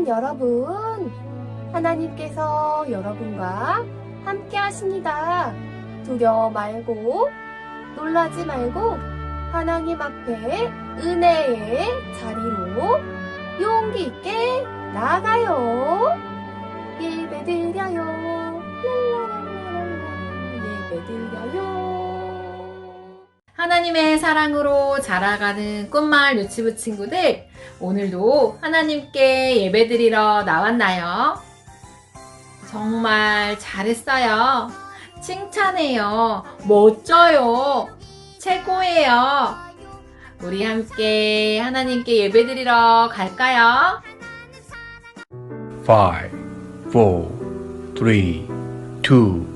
사랑하는 여러분, 하나님께서 여러분과 함께 하십니다. 두려워 말고, 놀라지 말고, 하나님 앞에 은혜의 자리로 용기 있게 나가요. 예배 드려요. 랄랄랄랄랄라. 예배 드려요. 하나님의 사랑으로 자라가는 꽃마을 유치부 친구들, 오늘도 하나님께 예배드리러 나왔나요? 정말 잘했어요. 칭찬해요. 멋져요. 최고예요. 우리 함께 하나님께 예배드리러 갈까요? 5, 4, 3, 2, 1.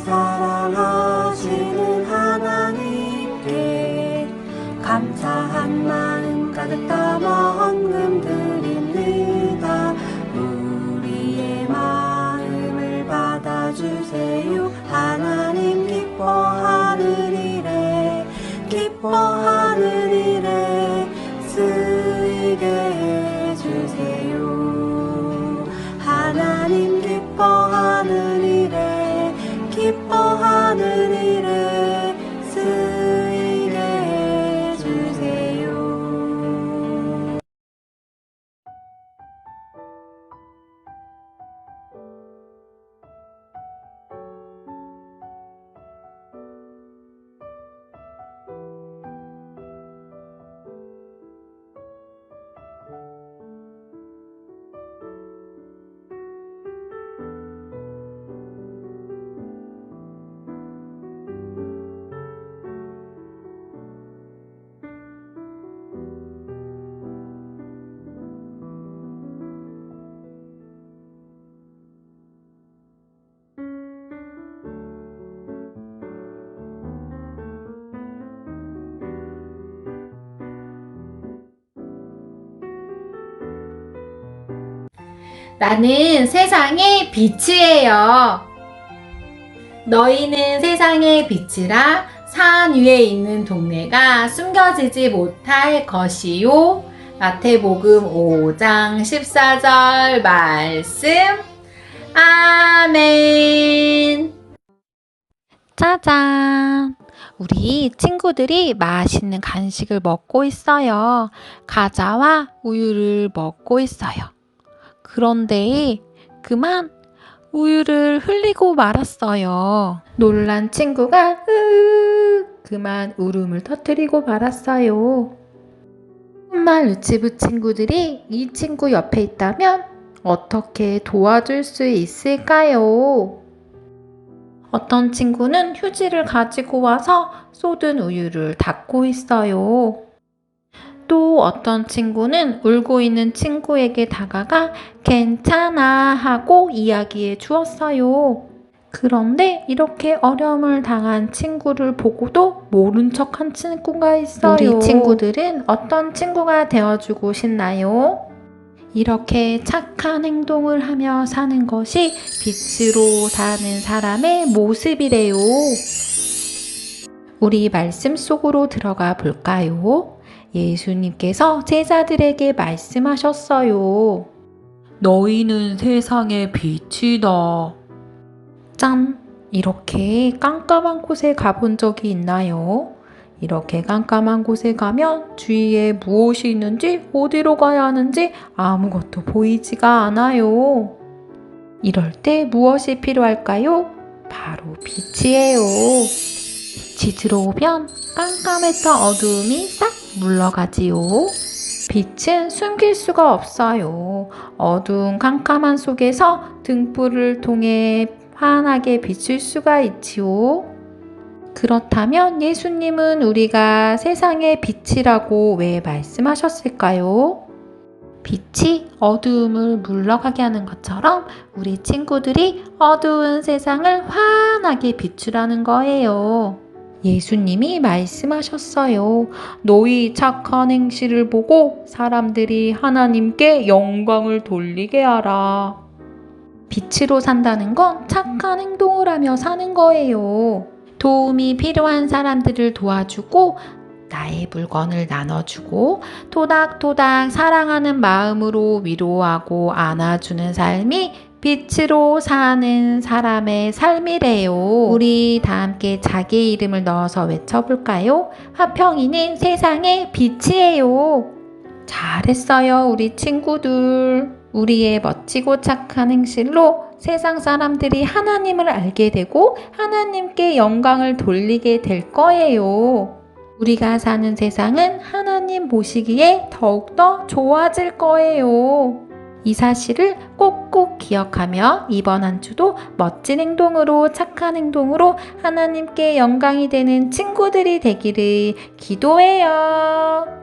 사랑하시는 하나님께 감사한 마음 가득 담아 나는 세상의 빛이에요. 너희는 세상의 빛이라 산 위에 있는 동네가 숨겨지지 못할 것이요. 마태복음 5장 14절 말씀. 아멘. 짜잔. 우리 친구들이 맛있는 간식을 먹고 있어요. 과자와 우유를 먹고 있어요. 그런데 그만 우유를 흘리고 말았어요. 놀란 친구가 으 그만 울음을 터뜨리고 말았어요. 정말 유치부 친구들이 이 친구 옆에 있다면 어떻게 도와줄 수 있을까요? 어떤 친구는 휴지를 가지고 와서 쏟은 우유를 닦고 있어요. 또 어떤 친구는 울고 있는 친구에게 다가가 괜찮아 하고 이야기해 주었어요. 그런데 이렇게 어려움을 당한 친구를 보고도 모른 척한 친구가 있어요. 우리 친구들은 어떤 친구가 되어주고 싶나요? 이렇게 착한 행동을 하며 사는 것이 빛으로 사는 사람의 모습이래요. 우리 말씀 속으로 들어가 볼까요? 예수님께서 제자들에게 말씀하셨어요. 너희는 세상의 빛이다. 짠! 이렇게 깜깜한 곳에 가본 적이 있나요? 이렇게 깜깜한 곳에 가면 주위에 무엇이 있는지 어디로 가야 하는지 아무것도 보이지가 않아요. 이럴 때 무엇이 필요할까요? 바로 빛이에요. 빛이 들어오면 깜깜했던 어두움이 싹 물러가지요. 빛은 숨길 수가 없어요. 어두운 깜깜한 속에서 등불을 통해 환하게 비칠 수가 있지요. 그렇다면 예수님은 우리가 세상의 빛이라고 왜 말씀하셨을까요? 빛이 어두움을 물러가게 하는 것처럼 우리 친구들이 어두운 세상을 환 하게 비추라는 거예요. 예수님이 말씀하셨어요. 너희 착한 행실을 보고 사람들이 하나님께 영광을 돌리게 하라. 빛으로 산다는 건 착한 행동을 하며 사는 거예요. 도움이 필요한 사람들을 도와주고 나의 물건을 나눠주고 토닥토닥 사랑하는 마음으로 위로하고 안아주는 삶이 빛으로 사는 사람의 삶이래요. 우리 다 함께 자기의 이름을 넣어서 외쳐볼까요? 화평이는 세상의 빛이에요. 잘했어요, 우리 친구들. 우리의 멋지고 착한 행실로 세상 사람들이 하나님을 알게 되고 하나님께 영광을 돌리게 될 거예요. 우리가 사는 세상은 하나님 보시기에 더욱더 좋아질 거예요. 이 사실을 꼭꼭 기억하며 이번 한 주도 멋진 행동으로 착한 행동으로 하나님께 영광이 되는 친구들이 되기를 기도해요.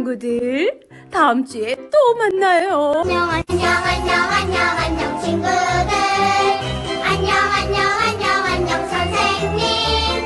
친구들 다음 주에 또 만나요. 안녕 안녕 안녕 안녕 안녕 친구들. 안녕 안녕 안녕 안녕 선생님.